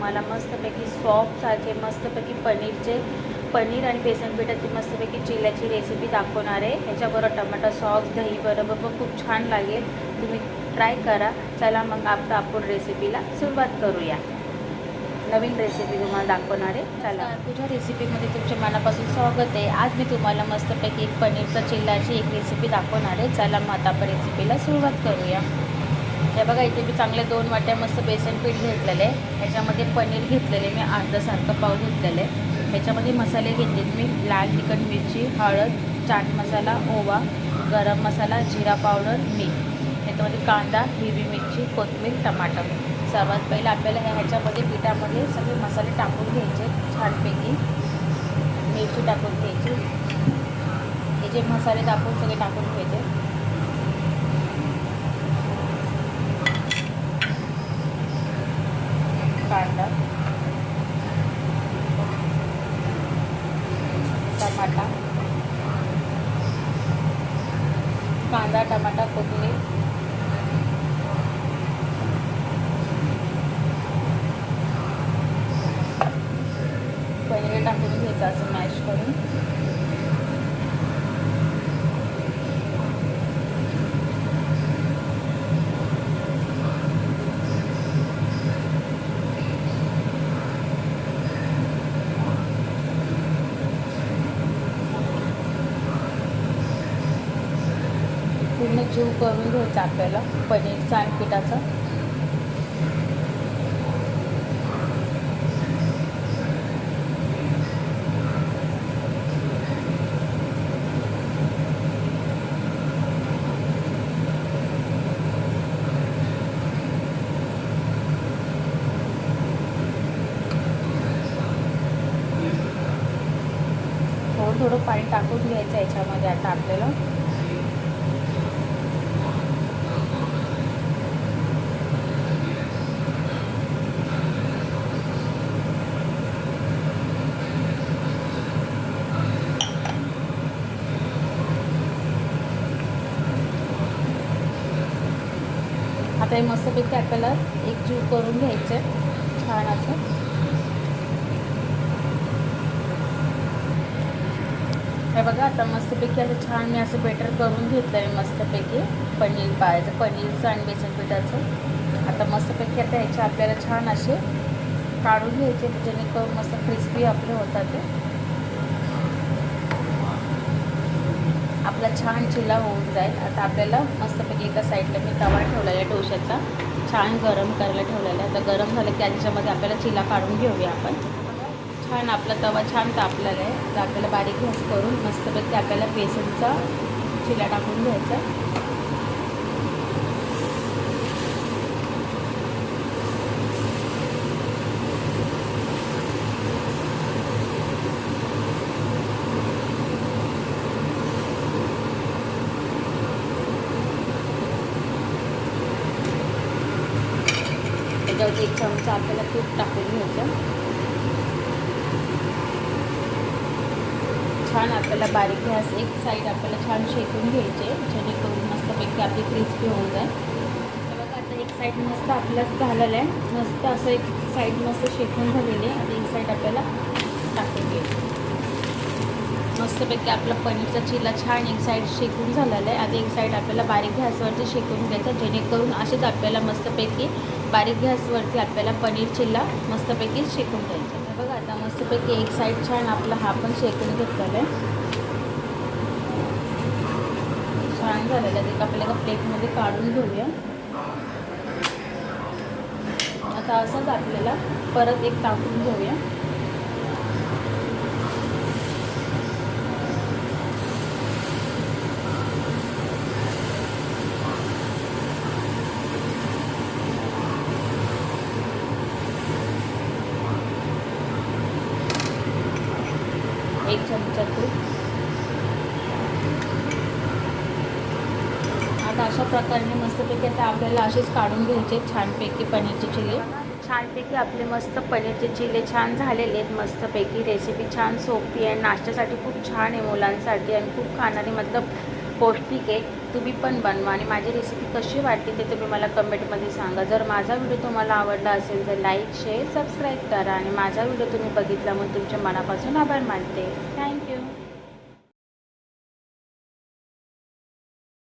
तुम्हाला मस्तपैकी सॉफ्टसारखे मस्तपैकी पनीरचे पनीर आणि बेसन पिठाची मस्तपैकी चिल्याची रेसिपी दाखवणार आहे. ह्याच्याबरोबर टमाटा सॉस दही बरोबर पण खूप छान लागेल. तुम्ही ट्राय करा. चला मग आता आपण रेसिपीला सुरुवात करूया. नवीन रेसिपी तुम्हाला दाखवणार आहे. चला. तुझ्या रेसिपीमध्ये तुमच्या मनापासून स्वागत आहे. आज मी तुम्हाला मस्तपैकी एक पनीरचा चिल्लाची एक रेसिपी दाखवणार आहे. चला मग आता आपण रेसिपीला सुरुवात करूया. हे बघा इथे मी चांगले दोन वाट्या मस्त बेसन पीठ घेतलेले आहे. ह्याच्यामध्ये पनीर घेतलेले मी अर्धासारखं पाव घेतलेलं आहे. ह्याच्यामध्ये मसाले घेतलेत मी लाल तिखट मिरची हळद चाट मसाला ओवा गरम मसाला जिरा पावडर मीठ. ह्याच्यामध्ये कांदा हिरवी मिरची कोथिंबीर टमाटर. सर्वात पहिलं आपल्याला ह्या ह्याच्यामध्ये पिठामध्ये सगळे मसाले टाकून घ्यायचे छानपैकी. मिरची टाकून घ्यायची. हे जे मसाले टाकून सगळे टाकून घ्यायचे. कांदा टमाटा कांदा टमाटा कोथिंबीर पनीर टाकून घ्यायचं असं मॅश करून. जीव करून घ्यायचा आपल्याला पनीरचा आणि पिठाचा. थोडं थोडं पाणी टाकून घ्यायचं याच्यामध्ये आता आपल्याला. आता हे मस्तपैकी आपल्याला एक जीव करून घ्यायचं आहे छान असं. हे बघा आता मस्तपैकी असं छान मी असं बेटर करून घेतलं आहे मस्तपैकी. पनीर पाहायचं पनीरचं आणि बेसन पिठाचं. आता मस्तपैकी आता ह्याचे आपल्याला छान असे काढून घ्यायचे जेणेकरून मस्त क्रिस्पी आपले होतात ते. आपला छान चिल्ला होऊन जाईल. आता आपल्याला मस्तपैकी एका साईडला मी तवा ठेवलेला आहे डोशाचा छान गरम करायला ठेवलेला आहे. आता गरम झालं की त्याच्यामध्ये आपल्याला चिला काढून घेऊया आपण. छान आपला तवा छान तापलेला आहे. तर आपल्याला बारीक घास करून मस्तपैकी आपल्याला बेसनचा चिला टाकून घ्यायचा त्याच्यावरती एक चमचा आपल्याला तूप टाकून घ्यायचं. छान आपल्याला बारीक गॅस एक साईड आपल्याला छान शेकून घ्यायचे जेणेकरून मस्तपैकी आपली क्रिस्पी होऊन जाईल. तर आता एक साईड मस्त आपल्याच झालेलं आहे. मस्त असं एक साईड मस्त शेकून झालेली आहे. आणि एक साईड आपल्याला मस्तपैकी आपला पनीरचा चिल्ला छान एक साईड शेकून झालेला आहे. आता एक साईड आपल्याला बारीक गॅसवरती शेकून घ्यायचा जेणेकरून असेच आपल्याला मस्तपैकी बारीक गॅसवरती आपल्याला पनीर चिल्ला मस्तपैकी शेकून घ्यायचा. तर बघा आता मस्तपैकी एक साईड छान आपला हा पण शेकून घेतलेला आहे. छान झालेला आहे. ते आपल्याला प्लेटमध्ये काढून घेऊया. आता असंच आपल्याला परत एक टाकून घेऊया एक चमचा तूप आता अशा प्रकारे मस्तपैकी आता आपल्याला असेच काढून घ्यायचे छानपैकी पनीरचे चिले. छानपैकी आपले मस्त पनीरचे चिले छान झालेले आहेत. मस्तपैकी रेसिपी छान सोपी आहे. नाश्त्यासाठी खूप छान आहे मुलांसाठी आणि खूप खाणारी मतलब पौष्टिक आहे. तुम्ही पण बनवा आणि माझी रेसिपी कशी वाटली ते तुम्ही मला कमेंटमध्ये सांगा. जर माझा व्हिडिओ तुम्हाला आवडला असेल तर लाईक शेअर सबस्क्राईब करा आणि माझा व्हिडिओ तुम्ही बघितला म्हणून तुमच्या मनापासून आभार मानते. थँक्यू